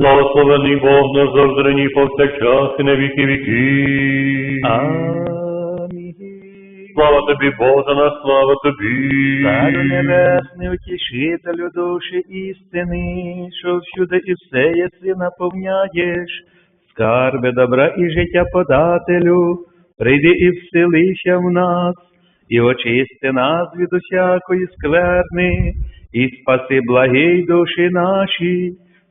Благословений Бог назавжди нині повсякчас і на віки віки. Амінь. Слава тобі, Боже наш, слава тобі. Царю небесний, утішителю душі істини, що всюди і все єси наповняєш, скарби добра і життя подателю, прийди і вселися в нас, і очисти нас від усякої скверни, і спаси благий душі наші.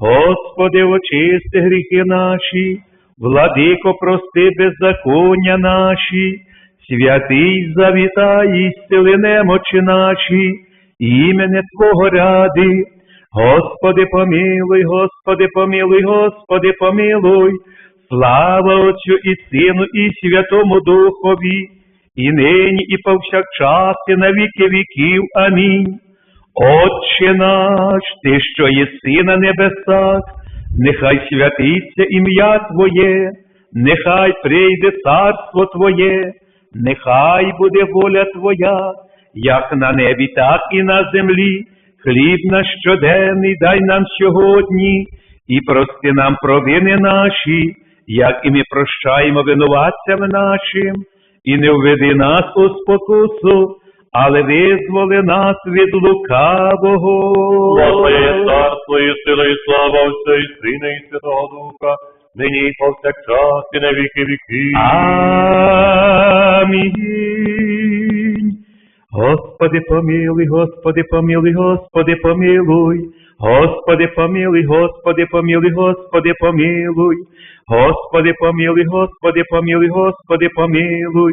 Господи, очисти гріхи наші, владико, прости беззаконня наші, святий завітай, зціли немочі наші, імене Твого ради. Господи, помилуй, Господи, помилуй, Господи, помилуй, слава Отцю і Сину, і Святому Духові, і нині, і повсякчас, і на віки віків. Амінь. Отче наш, Ти, що єси на небесах, нехай святиться ім'я Твоє, нехай прийде царство Твоє, нехай буде воля Твоя, як на небі, так і на землі. Хліб наш щоденний дай нам сьогодні, і прости нам провини наші, як і ми прощаємо винуватцям нашим, і не введи нас у спокусу, але визволи нас від лукавого. Слава є царство, і сила, і слава Отця, і Сина, і Святого Духа, нині і повсякчас, і на віки віки. Амінь. Господи, помилуй, Господи, помилуй, Господи, помилуй. Господи, помилуй, Господи, помилуй, Господи, помилуй. Господи, помилуй, Господи, помилуй, Господи, помилуй.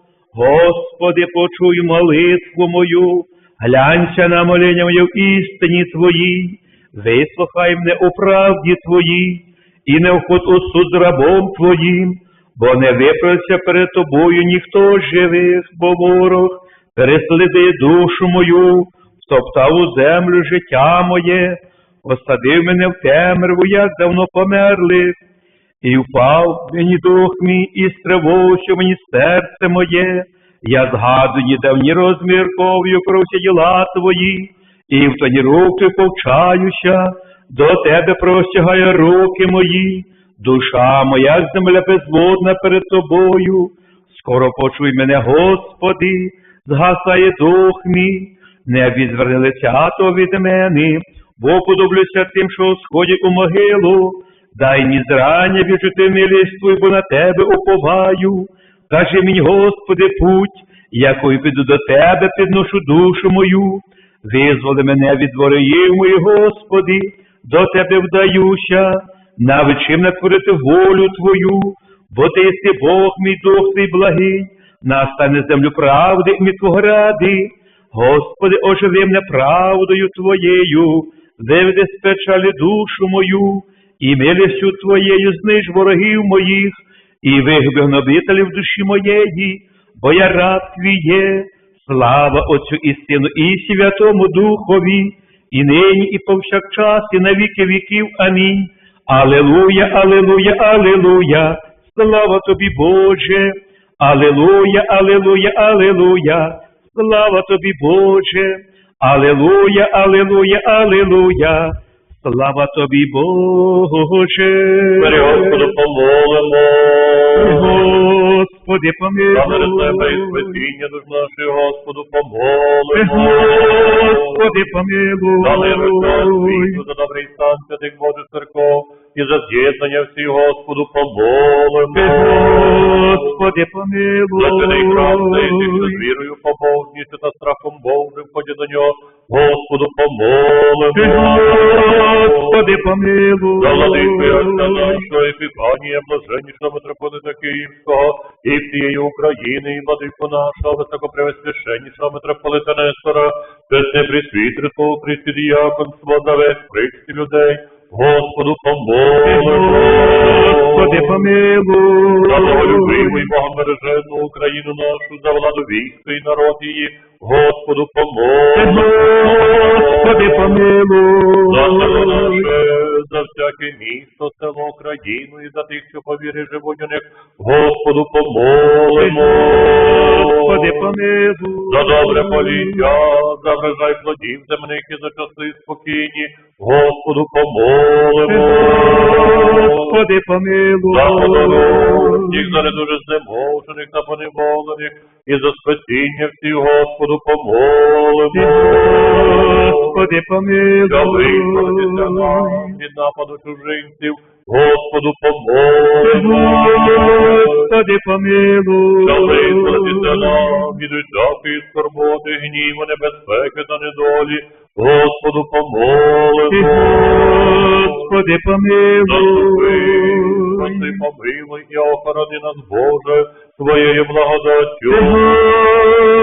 Господи, почуй молитву мою, глянься на моління моє в істині Твоїй, вислухай мене у правді Твоїй, і не вход у суд рабом Твоїм, бо не виправся перед Тобою ніхто живих, бо ворог пересліди душу мою, стоптав у землю життя моє, осадив мене в темряву, як давно померлих. І впав мені дух мій, і стривожив мені серце моє, я згадую давні розмірковую про діла твої, і в тоні руки повчаюся, до тебе простягає руки мої, душа моя, земля безводна перед тобою. Скоро почуй мене, Господи, згасає дух мій, не відверни лиця то від мене, бо подоблюся тим, що сходять у могилу. Дай мені зрання відчути милість твою, бо на тебе уповаю. Кажи мені, Господи, путь, якою піду до тебе, підношу душу мою. Визволи мене від ворогів мої, Господи, до тебе вдаюся, навчи мене творити волю Твою, бо ти єси Бог, мій дух твій благий, настане землю правди і Твого ради. Господи, оживи мене правдою Твоєю, виведи з печалі душу мою і милістю Твоєю зниж ворогів моїх, і вигби гнобителів душі моєї, бо я раб твій є, слава Отцю і Сину, і Святому Духові, і нині, і повсякчас, і на віки віків. Амінь. Алелуя, алелуя, алелуя, слава тобі, Боже, Алелуя, алелуя, алелуя, слава тобі, Боже, Алелуя, алелуя, алелуя. Слава тобі, Боже. Бери, Господу помолимо. Господи, Саме тебе і спасіння душ нашої, Господу помолимо. Господи, помилуй. Дали світу, за добрий стан святих Божих церков, і за з'єднання всіх Господу помолимо. Господи, За святий храм, зайти з вірою, побожністю та страхом Божим, ходять до нього, Господу помолимо. Господи, помилуй. За владику Яшка нашого Епіфанія, блаженнішого митрополита Київського і всієї України, і владику нашого високопревосвященнішого митрополита Нестора, чесне присвітерство, Христі діяконство, за весь Христі людей, Господу помолимо. Господи, помилуй. За боголюбиву і богомережену Україну нашу, за владу війська і народ її, Господу помолимо. Господи, За село наше, за всяке місто, село, країну і за тих, що по вірі живуть у них, Господу помолимо. Господи, помилуй. За добре поліття, за врожай плодів земних і за часи спокійні, Господу помолимо. Господи, помилуй. Подорожніх, за недуже знеможених та поневолених, і за спасіння всіх, Господу помолимо. Господи, Для визволитися нам помилуй. від нападу чужинців, Господу помолимо. Господи, помилуй. Для визволитися нам від усякої скорботи, гніву, небезпеки та недолі, Господу помолимо. Господи, помилуй. Спаси, помилуй і охорони нас, Боже, Твоєю благодаттю.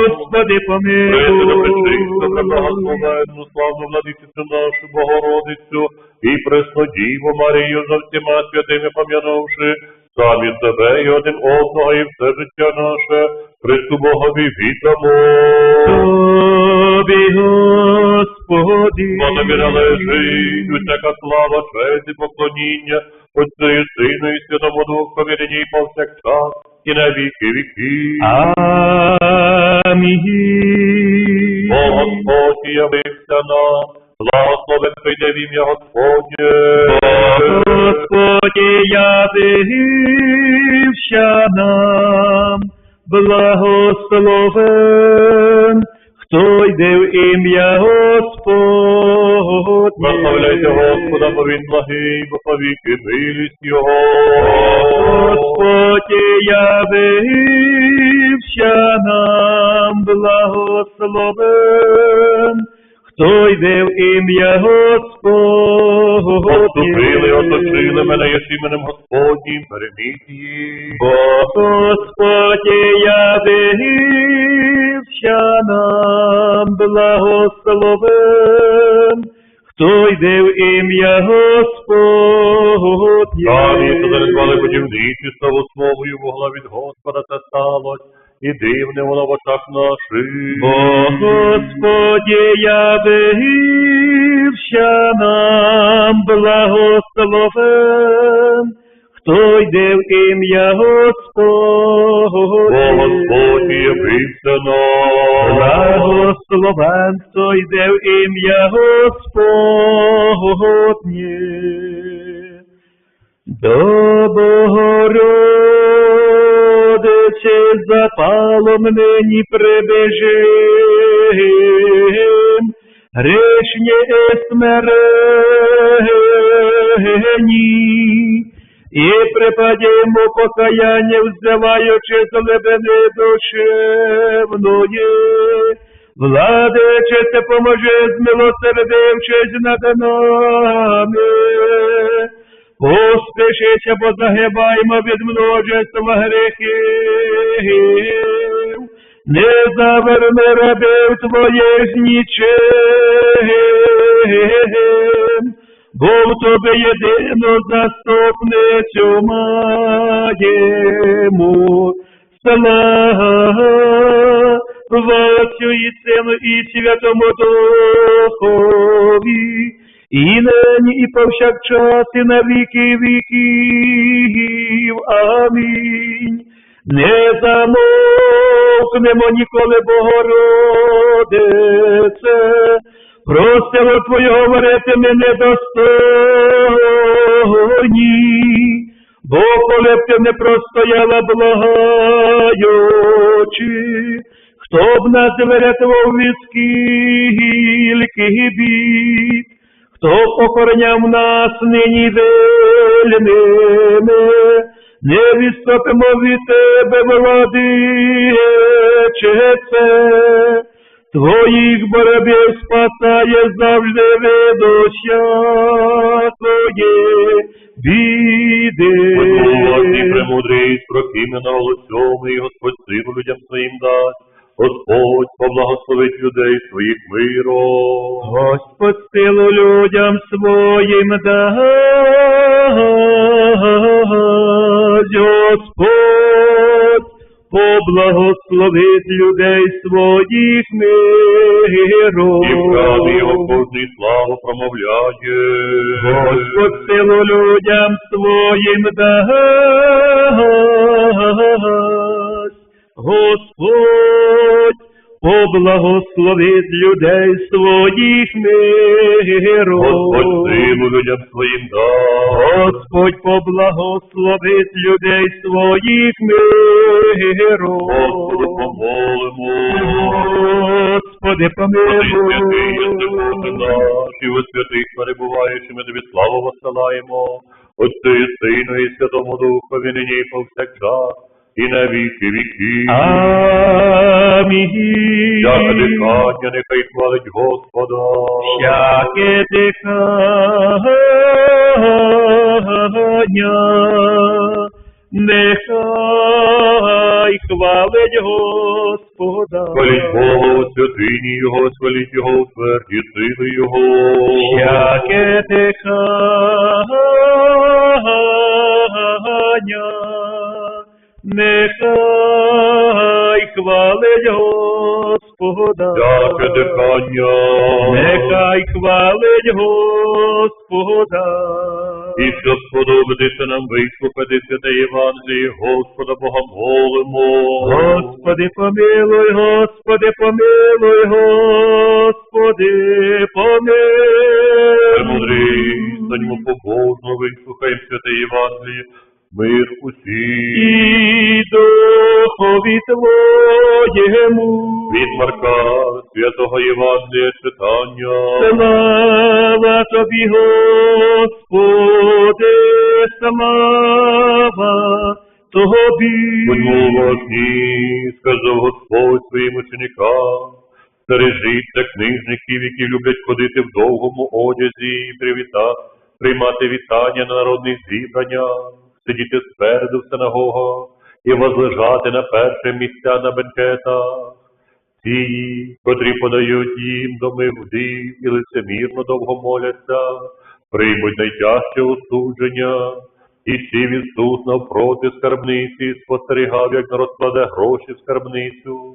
Господи, Пресвяту Петрицьку, помилуй. благословенну, славну владицю нашу Богородицю і преснодіву Марію за всіма святими пом'янувши, самі себе і один одного, і все життя наше, Віддамо. Тобі, Господи. Бо тобі належить усяка слава, честь і поклоніння, Отцю і Сину і Святому Духові, нині повсякчас, і на віки віків. Амінь. Бо Господь явився нам, благословен прийде в ім'я Господнє. Господи, явився нам, благословен, хто йде в ім'я Господнє. Прославляйте Господа, бо він благий, бо повіки милість Його. Господь явився нам, благословен, хто йде в ім'я Господнє. Отступили, оточили мене єш іменем Господнім, переміть їх. Бо Господь явився нам, благословен, хто йде в ім'я Господнє. Самі, що занедбали будівниці, славу словою вогла від Господа це сталось, і дивне воно в очах наших. Бо Господі явився нам, благословен, хто йде в ім'я Господнє. Бо Господь явився нам. Благословен, хто йде в ім'я Господнє. До Богородиці запалом нині прибежим, грішні смирені, і припадімо покаяння, взиваючи з глибини душевної. Владичице, поможи, змилосердившись над нами. Поспішися, бо загибаємо від множества гріхів. Не заверни рабів твоїх нічим, бо в тобі єдину заступницю маємо. Слава Отцю і Сину і Святому Духові, і нині, і повсякчас, і на віки віків. Амінь. Не замовкнемо ніколи, Богородице, просимо Твою говорити ми недостойні, бо коли б ти не простояла благаючи, Хто б нас врятував від скільки бід, хто охороняв нас нині вельмими, не відступимо від тебе, владиче. Твоїх боротьбів спасає завжди від усякої біди. Господи, премудрість, прокименого лицьому, і Господь силу людям своїм дасть. Господь поблагословить людей своїх миром. Господь силу людям своїм дасть, Господь поблагословить людей своїх миром. І в храмі його кожний славу промовляє. Господь силу людям своїм дасть, Господь поблагословить людей своїх миром. Господь силу людям своїм дасть. Господь поблагословить людей своїх миром. Господу помолимо. Господи, Господи, помилуй. і у святих перебуваючи, ми тобі славу восилаємо. Отцю і Сину і Святому Духові, нині повсякчас, і на віки віки. Амінь. Всяке дихання нехай хвалить Господа. Всяке дихання, нехай хвалить Господа. Хваліть Бога у святині Його, хваліть Його у тверді сили Його. Всяке дихання, сподобатися нам вислухати святе Євангеліє, Господа Бога молимо. Господи, помилуй, Господи, помилуй, Господи, помилуй. Мудрий, станьмо побожно, вислухаємо святе Євангеліє, мир усім. І духові Твоєму. Від Марка, святого Євангелія читання. Слава Тобі, Господи, слава Тобі. Будьмо вогні, сказав Господь своїм ученикам. Стережіться книжників, які люблять ходити в довгому одязі і привіта, приймати вітання на народних зібраннях, сидіти спереду в синагогах і возлежати на перше місця на бенкетах. Ті, котрі подають їм доми вдів і лицемірно довго моляться, приймуть найтяжче осудження. І сів Ісус навпроти скарбниці, спостерігав, як народ кладе гроші в скарбницю.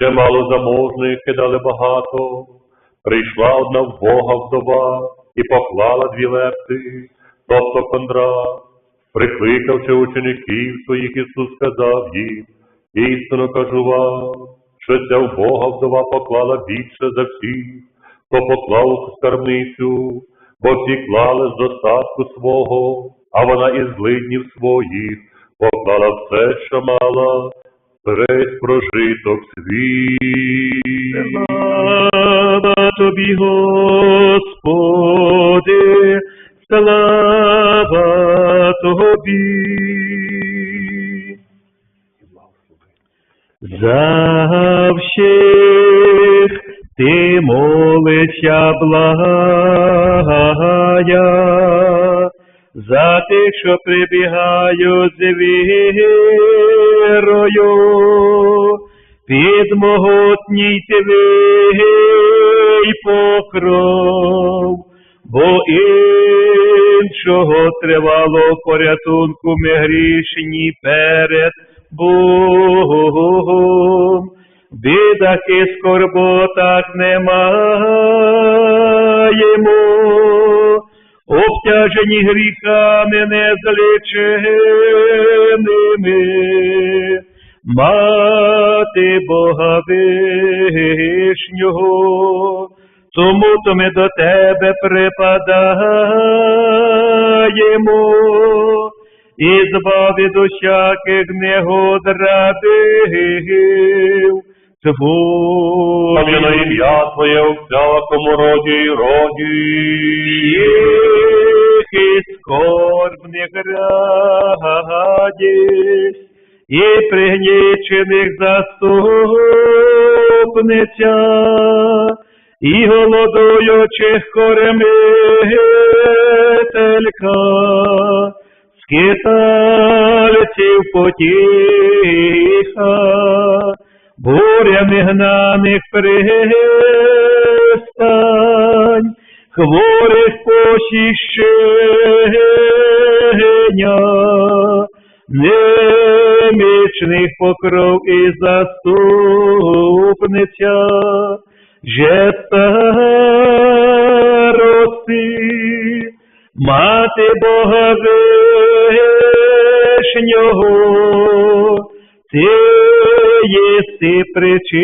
Ще мало заможних кидали багато. Прийшла одна вбога вдова і поклала дві лепти, тобто кондра. Прикликавши учеників своїх, Ісус сказав їм, істинно кажу вам, що ця вбога вдова поклала більше за всіх, хто поклав у скарбницю, бо всі клали з достатку свого, а вона із злиднів своїх поклала все, що мала, весь прожиток свій. Слава Тобі, Господи, слава Тобі. За всіх ти молишся благая, за тих, що прибігають з вірою, під могутній твій покров, бо іншого тривало порятунку ми грішні перед Богом. Бідах і скорботах не маємо, обтяжені гріхами незліченими. Мати Бога Вишнього, тому то ми до тебе припадаємо, і збав від усяких негод Пом'яно ім'я Твоє у всякому роді і роді. Тихий скорбних радість, і пригнічених заступниця, і голодуючих кормителька, скитальців потіха, бурями гнаних пристань, хворих посіщення, немічних покров і заступниця, же старости, мати Бога вишнього, ти єси пречистая,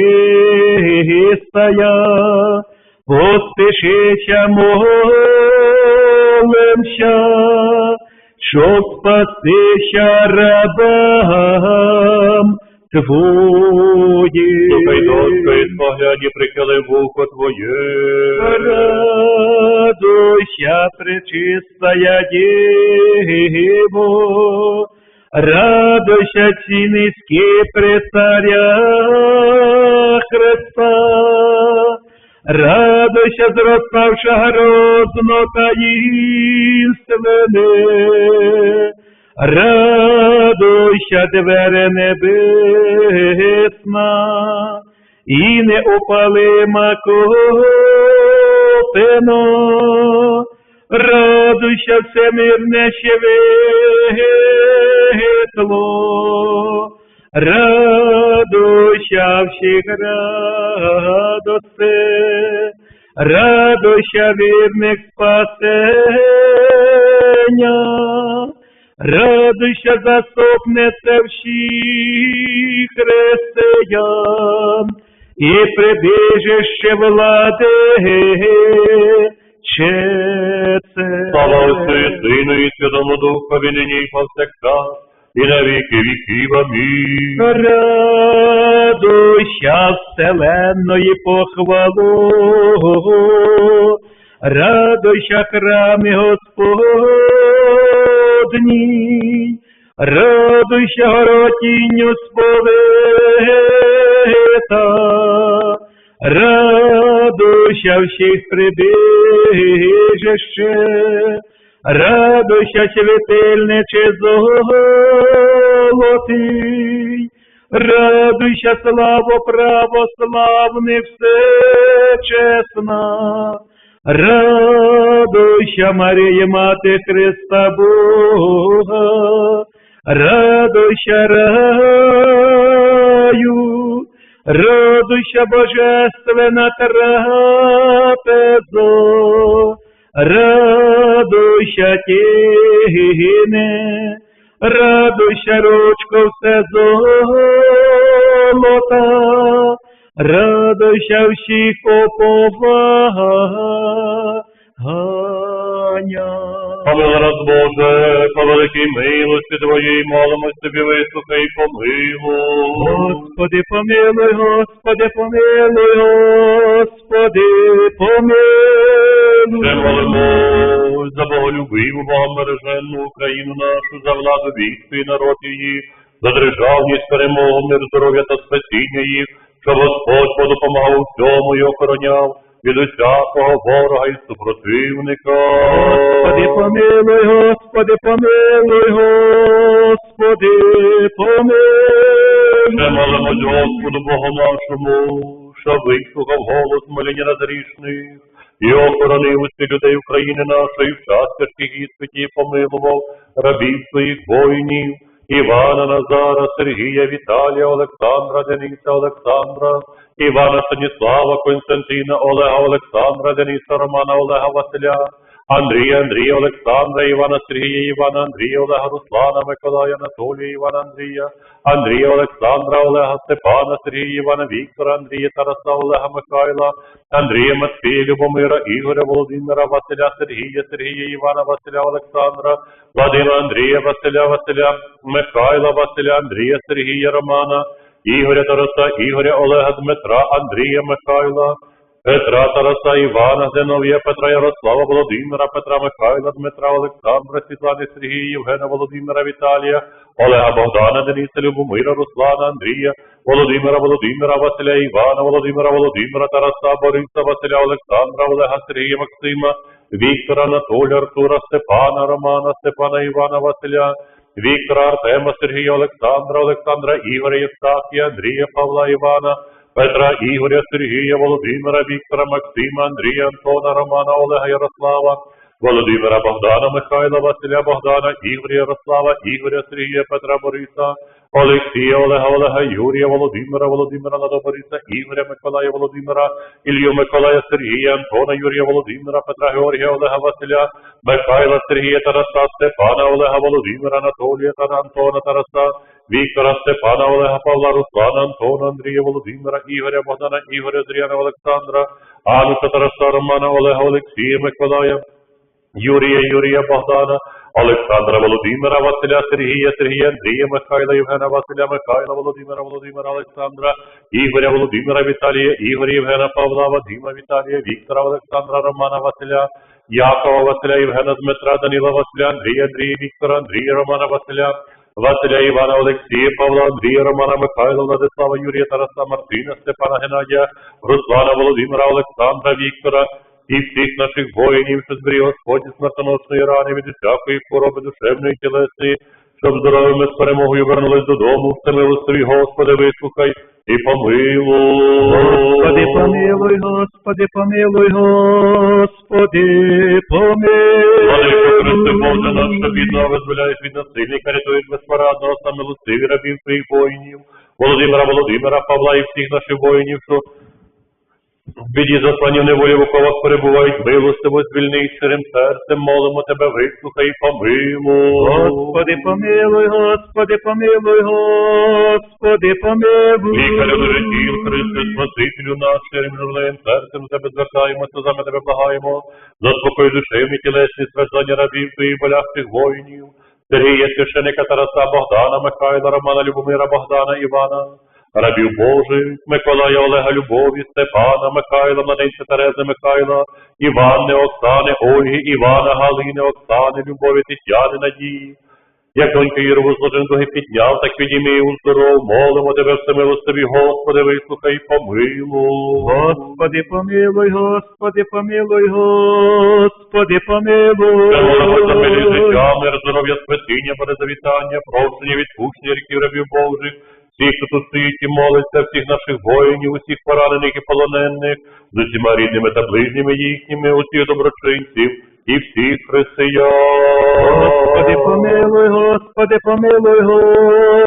поспішися молимся, щоб спастися рабам твоїм. Слухай, дочка, і спогляді прихили вухо Твоє. Радуйся, пречистая Дево, радуйся, ці низькі престаря Христа, радуйся, зроставша грозно таїнственне, радуйся, двері небесна, і неопалима копино, радуйся всемирне світло, радуйся всіх радости, радуйся вірних спасення, радуйся заступниця всіх християн, і прибіжище влади. Слава Отцю і Сину і Святому Духові, нині і повсякчас, на віки віків. Амінь. Радуйся вселенної похвалу, радуйся храмі Господній, радуйся горотінню сповита, радуйся всіх прибіжище, радуйся світильниче золотий, радуйся, славо православних всечесна, радуйся, Марія, Мати Христа Бога, радуйся, раю, радуйся, Божественна трапезо, радуйся, тіне, радуйся, ручко все золота, радуйся всіх оповагання. Помилуй нас, Боже, по великій милості Твоїй, молимось Тобі, вислухай і помилуй. Господи, помилуй, Господи, помилуй, Господи, помилуй. Ще молимось за боголюбиву, богомереженну Україну нашу, за владу війську і народ її, за державність, перемогу, мир, здоров'я та спасіння їх, щоб Господь подопомагав всьому і охороняв від усякого ворога і супротивника. Господи, помилуй, Господи, помилуй, Господи, Ще молимось Господу Богу нашому, що вислухав голос моління надгрішних, і охоронив усі людей України нашої в час тяжких іспитів помилував рабів своїх воїнів, Івана Назара, Сергія, Віталія, Олександра, Дениса, Олександра, Івана Станіслава, Константина, Олега, Олександра, Дениса, Романа, Олега, Василя, Андрія, Андрія, Олександра, Івана, Сергія, Івана, Андрія, Олега, Руслана, Миколая, Анатолія, Івана, Андрія, Андрія, Олександра, Олега, Степана, Сергія, Івана, Віктора, Андрія, Тараса, Олега, Михайла, Андрія, Матвія, Любомира, Ігоря, Володимира, Василя, Сергія, Сергія, Івана, Василя, Олександра, Вадима, Андрія, Василя, Василя, Михайла, Василя, Андрія, Сергія, Романа, Ігоря Тараса, Ігоря Олега Дмитра, Андрія Михайла, Петра Тараса, Івана, Зиновія, Петра Ярослава, Володимира, Петра Михайла, Дмитра, Олександра, Світлани, Сергія, Євгена, Володимира, Віталія, Олега Богдана, Дениса, Любомира, Руслана, Андрія, Володимира, Володимира, Василя, Івана, Володимира, Володимира, Тараса, Бориса, Василя, Олександра, Олега, Сергія, Максима, Віктора, Анатолія, Артура, Степана, Романа, Степана, Івана, Василя, Віктора, Артема, Сергія, Олександра, Олександра, Ігоря, Євстахія, Андрія, Павла, Івана, Петра, Ігоря, Сергія, Володимира, Віктора, Максима, Андрія, Антона, Романа, Олега, Ярослава, Володимира, Богдана, Михайла, Василя, Богдана, Ігоря, Ярослава, Ігоря, Сергія, Петра, Бориса, Олексія, Олега, Олега, Юрія, Володимира, Володимира, Лада, Бориса, Ігоря, Миколая, Володимира, Ілью, Миколая, Сергія, Антона, Юрія, Володимира, Петра, Георгія, Олега, Василя, Михайла, Сергія, Тараса, Степана, Олега, Володимира, Анатолія, Тара, Антона, Тараса, Віктора, Степана, Олега, Павла, Руслана, Антона, Андрія, Володимира, Ігоря, Богдана, Ігоря, Зріяна, Олександра, Ануша, Тараса, Романа, Олега, Олексія, Миколая, Юрія, Юрія, Богдана, Олександра, Володимира, Василя, Сергія, Сергія, Андрія, Михайла, Євгена, Василя, Михайла, Володимира, Володимира, Олександра, Ігоря, Володимира, Віталія, Ігоря, Євгена, Павла, Вадима, Віталія, Віктора, Олександра, Романа, Василя, Якова, Василя, Євгена, Дмитра, Даніла, Василя, Андрія, Андрія, Віктора, Андрія, Романа, Василя, Василя Івана, Олексія, Павла, Андрія, Романа, Михайла, Владислава, Юрія, Тараса, Мартина, Степана, Геннадія, Руслана, Володимира, Олександра, Віктора, і всіх наших воїнів, що зберіг Господь від смертоносної рани від усякої хвороби душевної тілесної, щоб здоровими з перемогою вернулись додому, всемилостиві, Господи, вислухай і помилуй. Господи, помилуй, Господи, помилуй, Господи, Владико Христе Боже наш, що бідного визволяєш від насильника, рятуєш безпорадного, сам милостиві рабів твоїх воїнів, Володимира, Володимира, Павла і всіх наших воїнів, що в біді заслані в неволі в оковах перебувають, милостиво звільни щирим серцем, молимо тебе, вислухай і помилуй. Господи, помилуй, Господи, помилуй, Господи, помилуй. Лікарю до життів, Христе, Спасителю наш, щирим журливим серцем тебе звертаємося, сльозами тебе благаємо, заспокой душевні тілесні страждання рабів твоїх болях тих воїнів, Сергія, священика Тараса, Богдана, Михайла, Романа, Любомира, Богдана, Івана, рабів Божих, Миколая, Олега, Любові, Степана, Михайла, Младенця Терези, Михайла, Іванни, Оксани, Ольги, Івана, Галини, Оксани, Любові, Тетяни, Надії, як донька Єрову зложен дуги підняв, так підійми і уздоров, молимо тебе, всемилостиві, Господи, вислухай і помилуй. Господи, помилуй, Господи, помилуй, Господи, помилуй. Це молимо за милі життя, мир, здоров'я, спасіння, перезавітання, прощення, відпущення ріків рабів Божих, всіх, хто тут стоїть і молиться, всіх наших воїнів, усіх поранених і полонених, з усіма рідними та ближніми їхніми, усіх доброчинців і всіх християн. Господи, помилуй, Господи, помилуй,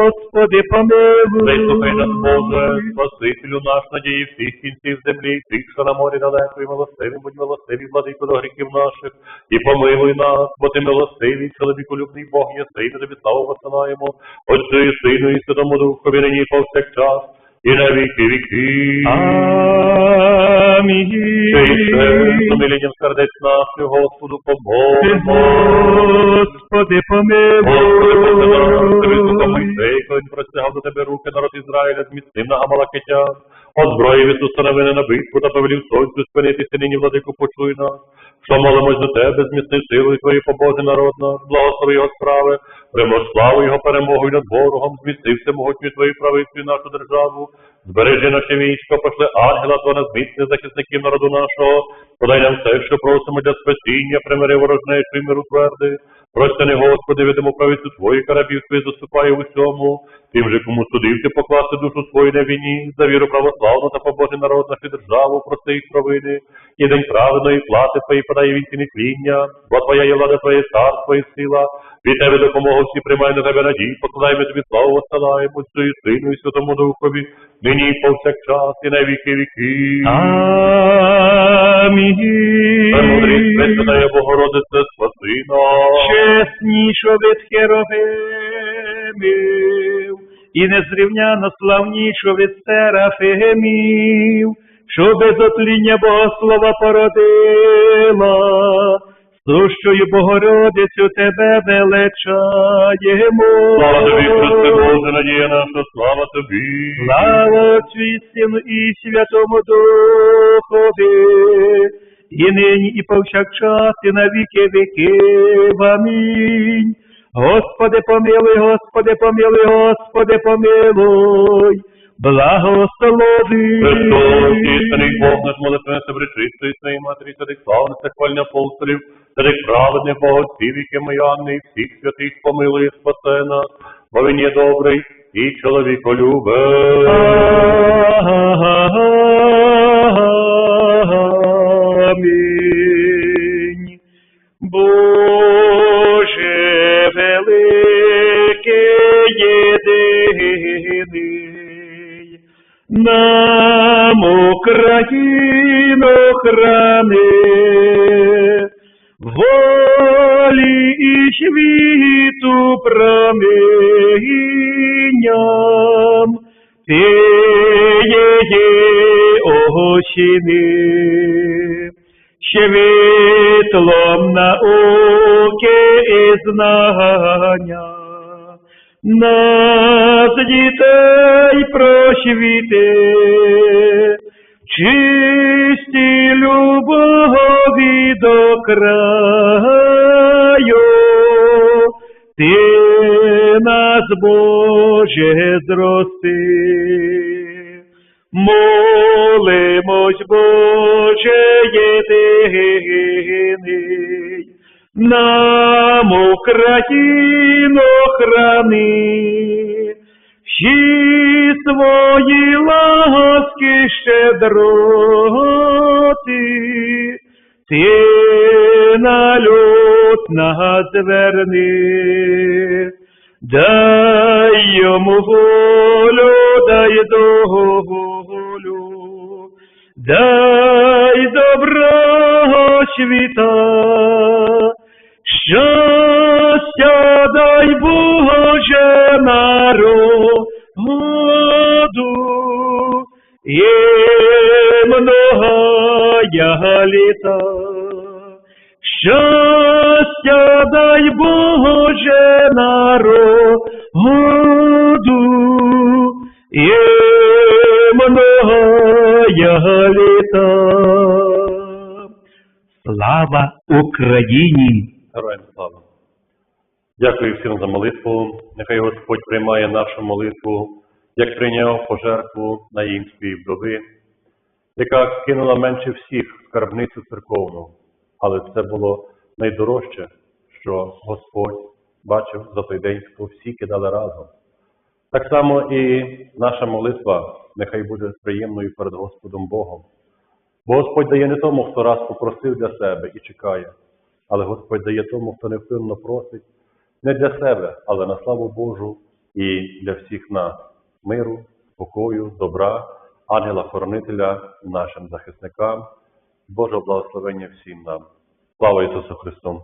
Господи, помилуй. Вислухай нас, Боже, Спасителю наш, надії всіх кінців землі, тих, що на морі далеко, і милостиві, будь милостиві, владико до гріхів наших, і помилуй нас, бо ти милостивий, чоловіколюбний Бог єси, ми тобі славу посилаємо, Отцю і Сину, і Святому Духові, нині повсякчас, на віки. Амінь. Умиленням сердець наших, Господу, помолимо. Господи, помилуй. Господи, помилуй. Мойсей, коли простягав до тебе руки народ Ізраїля, зміцнив на Амалакитян. Озброїв Ісуса на новини на битву та повелів сонцю спинитися нині, владику, почуй нас. Що молимось до тебе, зміцни силою твої побожі народна, благослови його справи, примож славу його перемогою над ворогом, зміцни всемогутню твої правицю нашу державу, збережи наше військо, пошли ангела твого на зміцни захисників народу нашого, подай нам все, що просимо для спасіння, примири ворожнечу і миру тверди. Простяни, Господи, відому правицю твої карабів твої заступає в усьому, тим же, кому судив ти покласти душу свою на війні, за віру православну та побожий народ нашу державу, прости їх провини, і день праведної плати твої подає він ціни тління, бо твоя є влада, твоє царство і сила, від тебе допомогу всі приймай на тебе надій, покладаємо тобі славу, Отцю і Сину і Святому Духові, нині і повсякчас, і на віки віки. Амінь. Премудрість, Пресвятая Богородице, спаси нас. чеснішо від херовимів, і незрівняно славнішо від серафимів, що без отління Богослова породила, Сущою Богородицю тебе величаємо. Слава тобі, Христе Боже, надія наша, слава тобі. Слава Отцю і Сину і Святому Духові, і нині, і повсякчас, і на віки віків. Амінь. Господи помилуй, Господи помилуй, Господи помилуй, благослови. Христос, істинний Бог наш молитвен причистої своїй матері, святих славних хвальня апостолів, святих праведних богоців, які ми Анни, і всіх святих помилує, спасе нас, бо він є добрий і чоловіколюбий. Амінь. Боже великий єдиний, нам Україну храни, волі і світу промінням, ти її осіни, світлом науки і знання. Нас дітей просвіти, чисті любові до краю, ти нас, Боже, зрости. Молимось, Боже єдиний, нам Україну храни, всі свої ласки щедроти, ти на люд нас зверни, дай йому волю, дай долю, дай доброго світа, щастя дай Боже народу, і многая літа. Щастя дай Боже народу, і многая літа. Слава Україні! Дякую всім за молитву. Нехай Господь приймає нашу молитву, як прийняв пожертву на імській вдови, яка кинула менше всіх скарбницю церковну, але це було найдорожче, що Господь бачив за той день, хто всі кидали разом. Так само і наша молитва нехай буде приємною перед Господом Богом. Бо Господь дає не тому, хто раз попросив для себе і чекає, але Господь дає тому, хто невпинно просить не для себе, але на славу Божу і для всіх нас миру, спокою, добра, ангела-хоронителя нашим захисникам, Божого благословення всім нам. Слава Ісусу Христу!